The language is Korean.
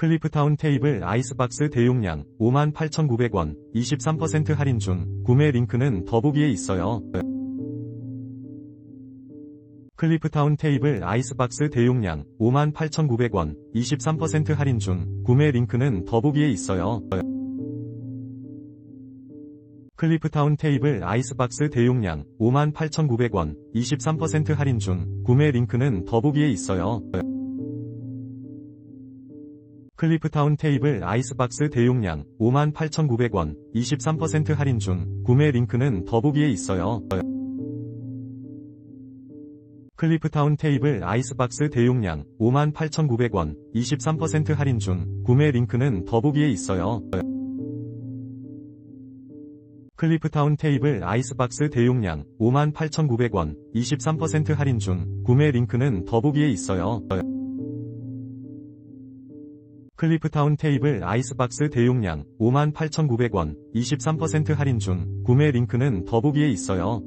클리프타운 테이블 아이스박스 대용량 58,900원 23% 할인 중 구매 링크는 더보기에 있어요. 클리프타운 테이블 아이스박스 대용량 58,900원 23% 할인 중 구매 링크는 더보기에 있어요. 클리프타운 테이블 아이스박스 대용량 58,900원 23% 할인 중 구매 링크는 더보기에 있어요. 클리프타운 테이블 아이스박스 대용량 58,900원 23% 할인 중 구매 링크는 더보기에 있어요. 클리프타운 테이블 아이스박스 대용량 58,900원 23% 할인 중 구매 링크는 더보기에 있어요. 클리프타운 테이블 아이스박스 대용량 58,900원 23% 할인 중 구매 링크는 더보기에 있어요. 클리프타운 테이블 아이스박스 대용량 58,900원 23% 할인 중 구매 링크는 더보기에 있어요.